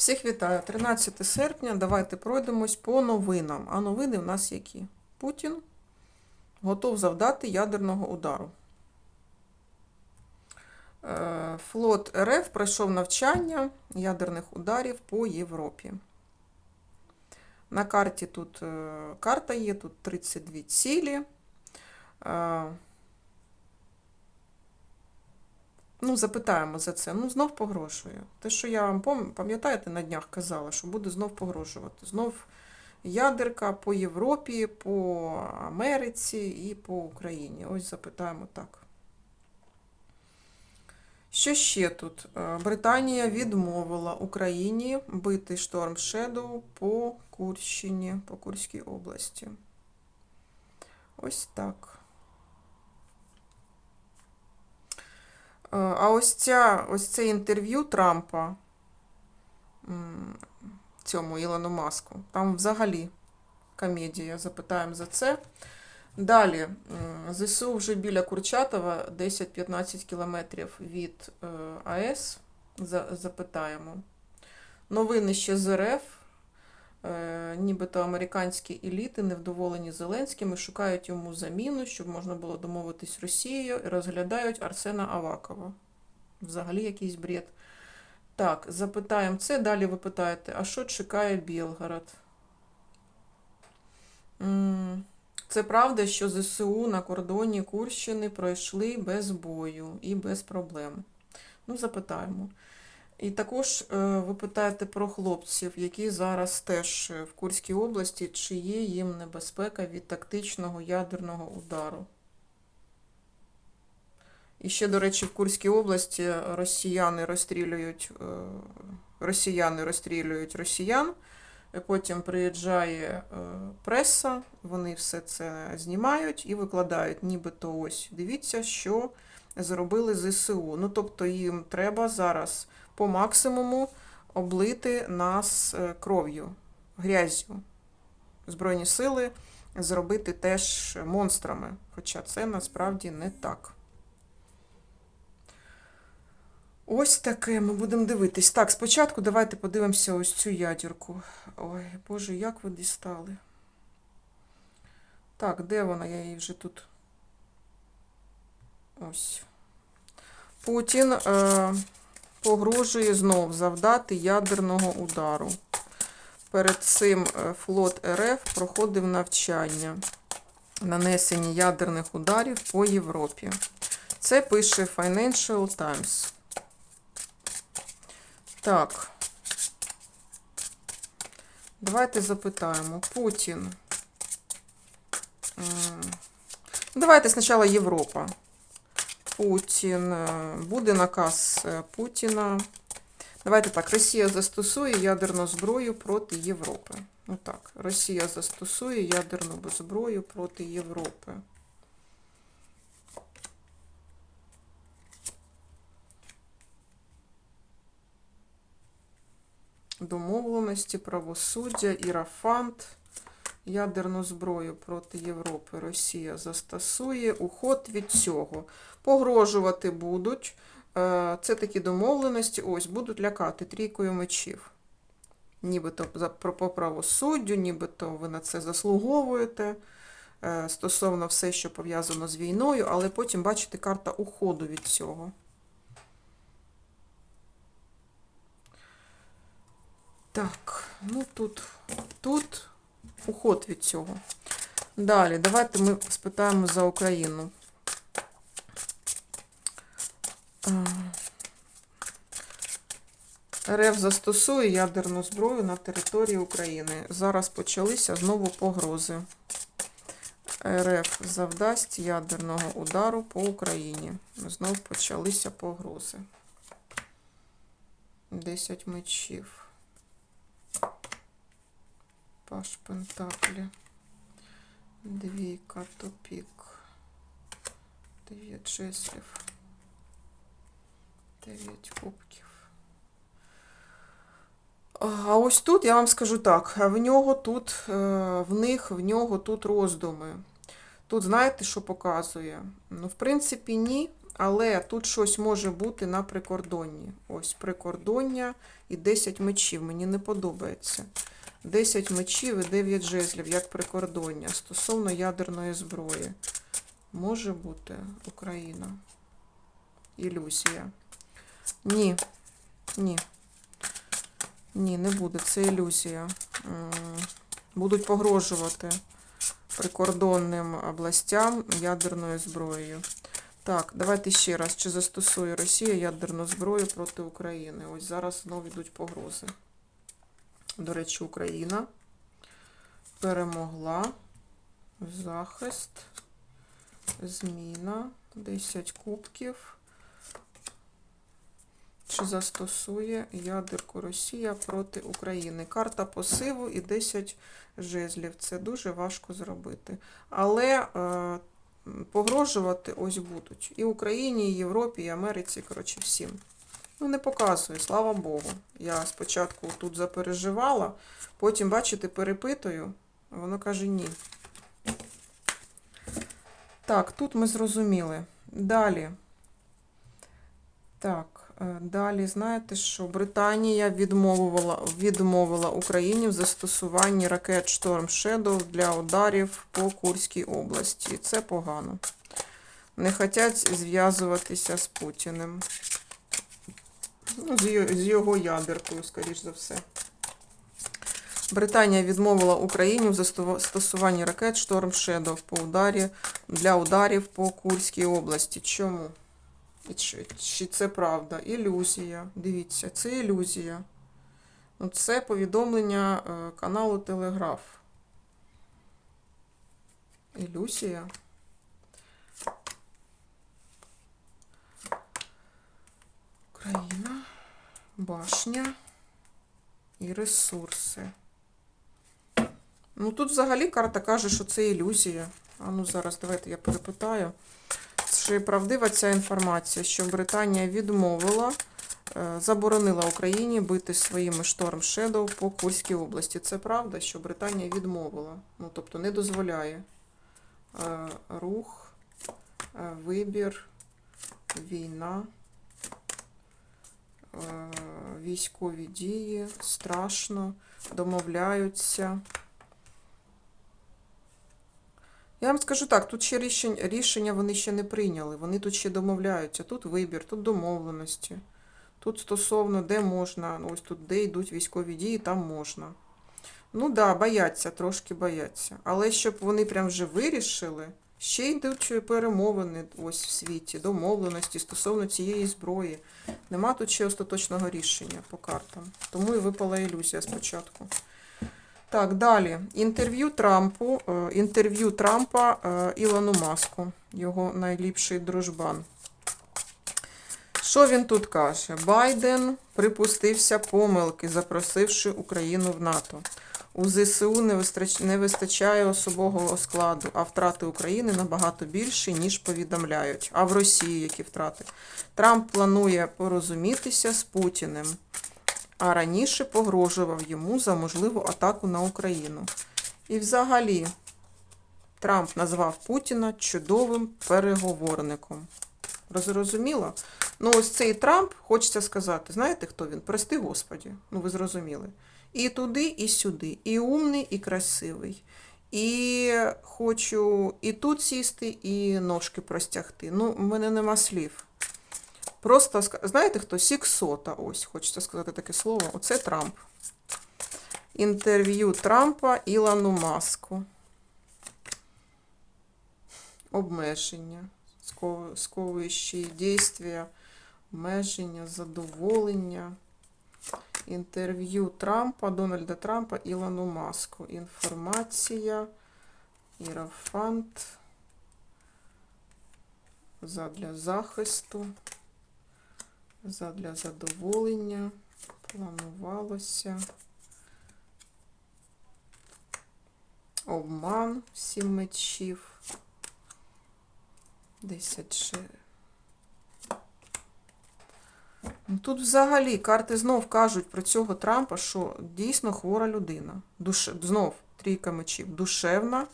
Всіх вітаю. 13 серпня. Давайте пройдемось по новинам. А новини в нас які? Путін готов завдати ядерного удару. Е, Флот РФ пройшов навчання ядерних ударів по Європі. На карті тут е, карта є, тут 32 цілі. Е, Ну, запитаємо за це. Ну, знов погрожує. Те, що я вам пам'ятаєте, на днях казала, що буде знов погрожувати. Знов ядерка по Європі, по Америці і по Україні. Ось запитаємо так. Що ще тут? Е, Британія відмовила Україні бити шторм Shadow по Курщині, по Курській області. Ось так. А ось, ця, ось це інтерв'ю Трампа цьому Ілону Маску. Там взагалі комедія. Запитаємо за це. Далі, ЗСУ вже біля Курчатова, 10-15 кілометрів від е, АЕС. Запитаємо. Новини ще з РФ. Е, Нібито американські еліти невдоволені Зеленським і шукають йому заміну, щоб можна було домовитись з Росією і розглядають Арсена Авакова. Взагалі якийсь бред. Так, запитаємо це. Далі ви питаєте, а що чекає Білгород? Це правда, що ЗСУ на кордоні Курщини пройшли без бою і без проблем. Ну, запитаємо. І також е, ви питаєте про хлопців, які зараз теж е, в Курській області, чи є їм небезпека від тактичного ядерного удару. І ще, до речі, в Курській області росіяни розстрілюють, е, росіяни розстрілюють росіян. Потім приїжджає преса, вони все це знімають і викладають, нібито ось дивіться, що зробили ЗСУ. Ну, тобто їм треба зараз по максимуму облити нас е, кров'ю, грязю. Збройні сили зробити теж монстрами, хоча це насправді не так. Ось таке ми будемо дивитись. Так, спочатку давайте подивимося ось цю ядерку. Ой, Боже, як ви дістали. Так, де вона? Я її вже тут. Ось. Путін е, погрожує знов завдати ядерного удару. Перед цим е, флот РФ проходив навчання нанесення ядерних ударів по Європі. Це пише Financial Times. Так. Давайте запитаємо. Путін. Давайте спочатку Європа. Путін. е, Буде наказ е, Путіна. Давайте так. Росія застосує ядерну зброю проти Європи. Ну так, Росія застосує ядерну зброю проти Європи. Домовленості, правосуддя, Ірафант. Ядерну зброю проти Європи Росія застосує. Уход від цього. Погрожувати будуть. Е, Це такі домовленості. Ось будуть лякати трійкою мечів. Нібито про- по правосуддю, нібито ви на це заслуговуєте. е, Стосовно все, що пов'язано з війною, але потім бачите карта уходу від цього. Так, ну тут, тут уход від цього. Далі, давайте ми спитаємо за Україну. Е, РФ застосує ядерну зброю на території України. Зараз почалися знову погрози. РФ завдасть ядерного удару по Україні. Знов почалися погрози. 10 мечів. Паш Пентаклі. Двійка, тупік. Дев'ять жезлів. Дев'ять кубків. А ось тут я вам скажу так, в нього тут, е, в них, в нього тут роздуми. Тут знаєте, що показує? Ну, в принципі, ні, Але тут щось може бути на прикордонні. Ось прикордоння і 10 мечів. Мені не подобається. 10 мечів і 9 жезлів, як прикордоння стосовно ядерної зброї. Може бути Україна. Ілюзія. Ні. Ні. Ні, не буде. Це ілюзія. Будуть погрожувати прикордонним областям ядерною зброєю. Так, давайте ще раз. Чи застосує Росія ядерну зброю проти України? Ось зараз знову йдуть погрози. До речі, Україна перемогла. Захист. Зміна. 10 кубків. Чи застосує ядерку Росія проти України? Карта посиву і 10 жезлів. Це дуже важко зробити. Але е, погрожувати ось будуть. І Україні, і Європі, і Америці, коротше, всім. Ну, не показує, слава Богу. Я спочатку тут запереживала, потім, бачите, перепитую, воно каже ні. Так, тут ми зрозуміли. Далі. Так, далі, знаєте що? Британія відмовила, відмовила Україні в застосуванні ракет Storm Shadow для ударів по Курській області. Це погано. Не хочуть зв'язуватися з Путіним. Ну, з його, з його ядеркою, скоріш за все. Британія відмовила Україні в застосуванні ракет Storm Shadow по ударі, для ударів по Курській області. Чому? Чи, чи це правда? Ілюзія. Дивіться, це ілюзія. Ну, Це повідомлення е, каналу Телеграф. Ілюзія. Україна, башня і ресурси. Ну тут взагалі карта каже, що це ілюзія. А ну зараз давайте я перепитаю. Чи правдива ця інформація, що Британія відмовила, е, заборонила Україні бити своїми шторм Shadow по Курській області. Це правда, що Британія відмовила, ну тобто не дозволяє е, рух, е, вибір, війна, військові дії, страшно, домовляються. Я вам скажу так, тут ще рішення, рішення вони ще не прийняли. Вони тут ще домовляються. Тут вибір, тут домовленості. Тут стосовно де можна, ну, ось тут де йдуть військові дії, там можна. Ну так, да, бояться, трошки бояться. Але щоб вони прям вже вирішили, ще йдуть перемовини ось в світі, домовленості стосовно цієї зброї. Нема тут ще остаточного рішення по картам. Тому і випала ілюзія спочатку. Так, далі. Інтерв'ю Трампу, е, інтерв'ю Трампа е, Ілону Маску, його найліпший дружбан. Що він тут каже? Байден припустився помилки, запросивши Україну в НАТО. У ЗСУ не вистач- не вистачає особового складу, а втрати України набагато більші, ніж повідомляють. А в Росії які втрати? Трамп планує порозумітися з Путіним а раніше погрожував йому за можливу атаку на Україну. І взагалі Трамп назвав Путіна чудовим переговорником. Розуміло? Ну, ось цей Трамп, хочеться сказати, знаєте, хто він? Прости Господі, ну ви зрозуміли. І туди, і сюди, і умний, і красивий. І хочу і тут сісти, і ножки простягти. Ну, в мене нема слів. Просто знаєте хто? Сіксота. Ось, хочеться сказати таке слово. Оце Трамп. Інтерв'ю Трампа Ілону Маску. Обмеження. ско- Сковуючі дійствия, обмеження, задоволення. Інтерв'ю Трампа, Дональда Трампа Ілону Маску. Інформація. Ірафант. Задля захисту задля задоволення планувалося. Обман сім мечів. Десять ще. Ну, Тут взагалі карти знов кажуть про цього Трампа, що дійсно хвора людина. Душ... Знов трійка мечів. Душевна,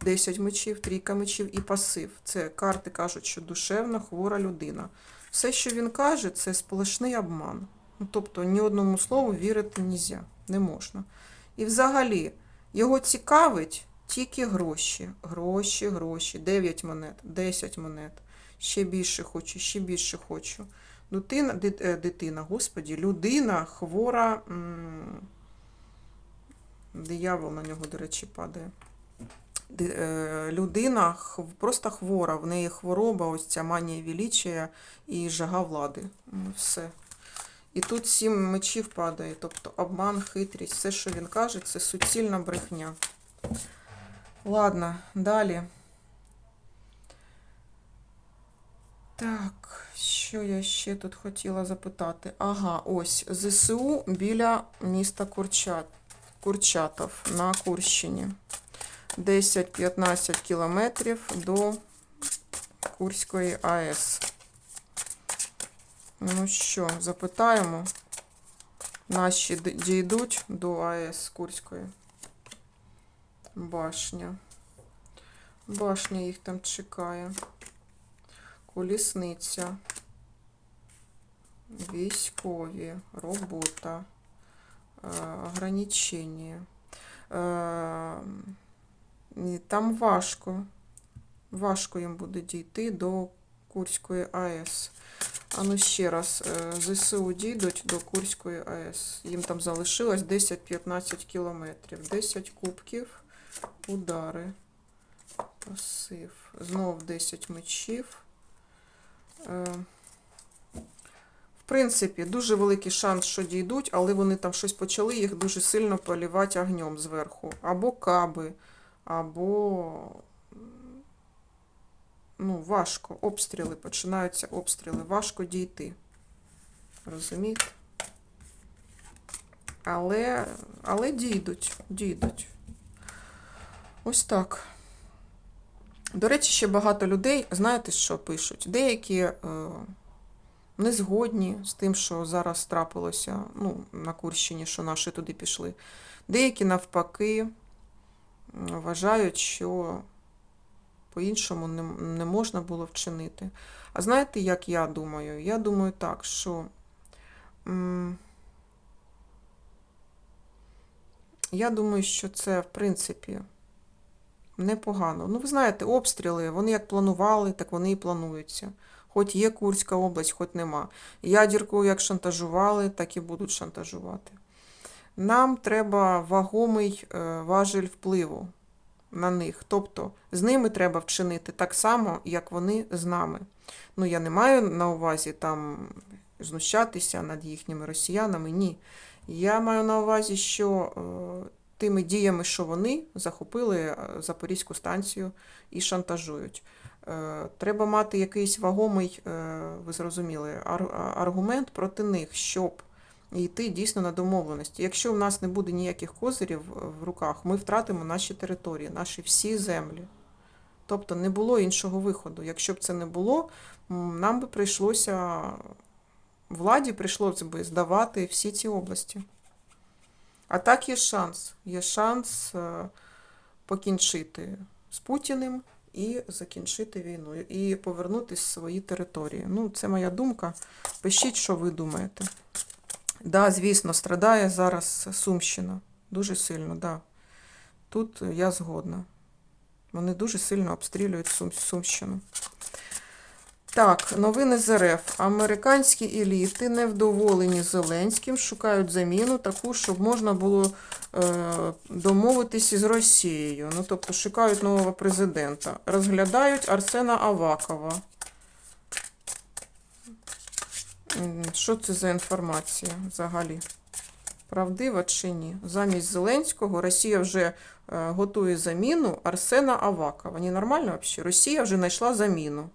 10 мечів, трійка мечів і пасив. Це карти кажуть, що душевно хвора людина. Все, що він каже, це сплошний обман. Ну, тобто ні одному слову вірити нельзя, не можна. І взагалі, його цікавить тільки гроші. Гроші, гроші. 9 монет, 10 монет. Ще більше хочу, ще більше хочу. Дитина, е, дитина, господі, людина хвора. Диявол на нього, до речі, падає. Е, Людина просто хвора, в неї хвороба, ось ця манія величія і жага влади. Все. І тут сім мечів падає, тобто обман, хитрість, все, що він каже, це суцільна брехня. Ладно, далі. Так, що я ще тут хотіла запитати? Ага, ось ЗСУ біля міста Курчат, Курчатов на Курщині. 10-15 кілометрів до Курської АЕС. Ну що, запитаємо. Наші дійдуть до АЕС Курської. Башня. Башня їх там чекає. Колісниця. Військові. Робота. Е, ограничення. Там важко. Важко їм буде дійти до Курської АЕС. А ну ще раз, е, ЗСУ дійдуть до Курської АЕС. Їм там залишилось 10-15 кілометрів. 10 кубків, удари, пасив. Знов 10 мечів. Е, В принципі, дуже великий шанс, що дійдуть, але вони там щось почали їх дуже сильно полівати огнем зверху. Або каби, або ну, важко. Обстріли, починаються обстріли. Важко дійти. Розумієте? Але, але дійдуть, дійдуть. Ось так. До речі, ще багато людей, знаєте, що пишуть? Деякі е, не згодні з тим, що зараз трапилося ну, на Курщині, що наші туди пішли. Деякі навпаки вважають, що по-іншому не, можна було вчинити. А знаєте, як я думаю? Я думаю так, що я думаю, що це, в принципі, непогано. Ну, ви знаєте, обстріли, вони як планували, так вони і плануються. Хоч є Курська область, хоч нема. Ядірку як шантажували, так і будуть шантажувати. Нам треба вагомий е, важель впливу на них. Тобто з ними треба вчинити так само, як вони з нами. Ну, я не маю на увазі там знущатися над їхніми росіянами. Ні. Я маю на увазі, що е, тими діями, що вони захопили е, Запорізьку станцію і шантажують. Треба мати якийсь вагомий, ви зрозуміли, ар- аргумент проти них, щоб йти дійсно на домовленості. Якщо в нас не буде ніяких козирів в руках, ми втратимо наші території, наші всі землі. Тобто не було іншого виходу. Якщо б це не було, нам би прийшлося владі прийшлося би здавати всі ці області. А так є шанс. Є шанс е, покінчити з Путіним і закінчити війну, і повернутися в свої території. Ну, це моя думка. Пишіть, що ви думаєте. Да, звісно, страдає зараз Сумщина. Дуже сильно, да. Тут я згодна. Вони дуже сильно обстрілюють Сум, Сумщину. Так, новини з РФ. Американські еліти невдоволені Зеленським, шукають заміну таку, щоб можна було е, домовитись із Росією. Ну, тобто шукають нового президента. Розглядають Арсена Авакова. Що це за інформація взагалі? Правдива чи ні? Замість Зеленського Росія вже е, готує заміну Арсена Авакова. Не нормально взагалі? Росія вже знайшла заміну.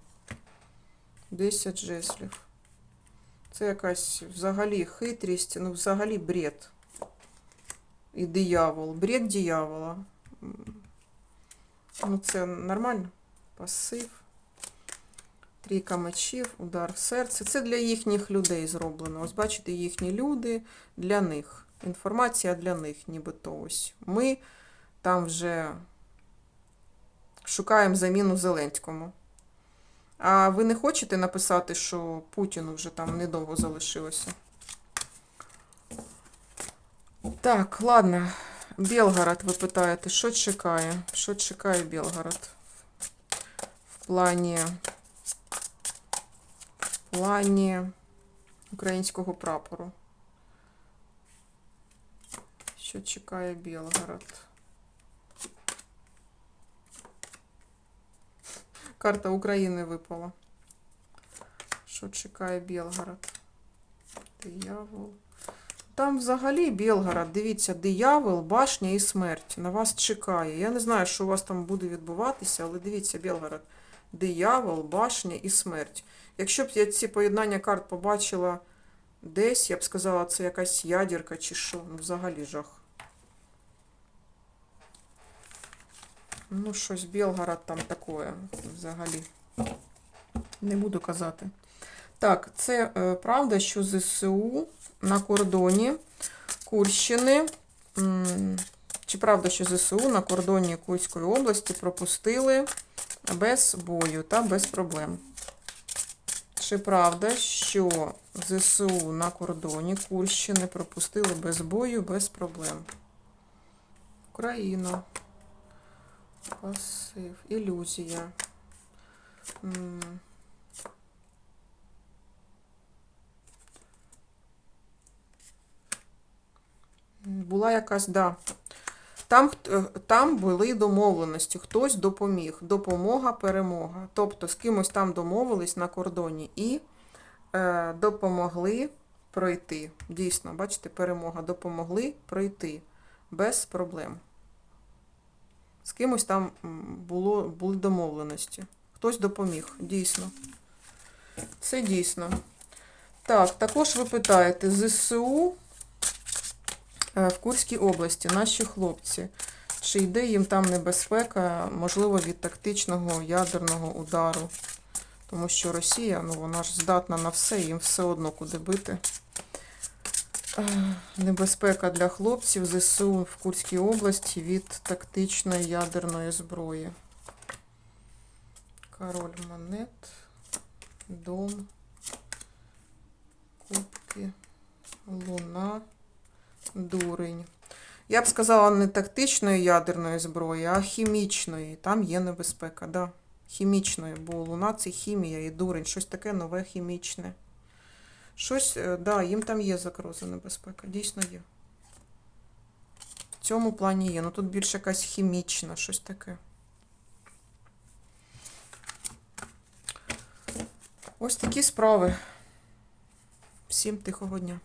10 жеслів. Це якась взагалі хитрість, ну взагалі бред. І диявол. Бред диявола. Ну, це нормально. Пасив. Трійка мечів, удар в серце. Це для їхніх людей зроблено. Ось бачите, їхні люди для них. Інформація для них, нібито ось. Ми там вже шукаємо заміну Зеленському. А ви не хочете написати, що Путіну вже там недовго залишилося? Так, ладно. Белгород, ви питаєте, що чекає? Що чекає Белгород? В плані. Плані українського прапору. Що чекає Белгород? Карта України випала. Що чекає Белгород? Диявол. Там взагалі Белгород, дивіться, диявол, башня і смерть. На вас чекає. Я не знаю, що у вас там буде відбуватися, але дивіться, Белгород. Диявол, башня і смерть. Якщо б я ці поєднання карт побачила десь, я б сказала, це якась ядерка чи що. Ну, взагалі жах. Ну, щось Белгород там таке взагалі. Не буду казати. Так, це е, правда, що ЗСУ на кордоні Курщини. Чи правда, що ЗСУ на кордоні Курської області пропустили без бою та без проблем? Чи правда, що ЗСУ на кордоні Курщини пропустили без бою, без проблем? Україна. Пасив. Ілюзія. Була якась, да. Там, е, там були домовленості, хтось допоміг. Допомога, перемога. Тобто з кимось там домовились на кордоні і е, допомогли пройти. Дійсно, бачите, перемога. Допомогли пройти без проблем. З кимось там було, були домовленості. Хтось допоміг, дійсно. Це дійсно. Так, також ви питаєте, ЗСУ в Курській області, наші хлопці, чи йде їм там небезпека, можливо, від тактичного ядерного удару? Тому що Росія, ну вона ж здатна на все, їм все одно куди бити. Е, Небезпека для хлопців ЗСУ в Курській області від тактичної ядерної зброї. Король монет, дом, кубки, луна, дурень. Я б сказала не тактичної ядерної зброї, а хімічної. Там є небезпека, да. Хімічної, бо луна це хімія і дурень, щось таке нове хімічне. Щось, е, да, їм там є загроза небезпека, дійсно є. В цьому плані є. Ну тут більше якась хімічна, щось таке. Ось такі справи. Всім тихого дня.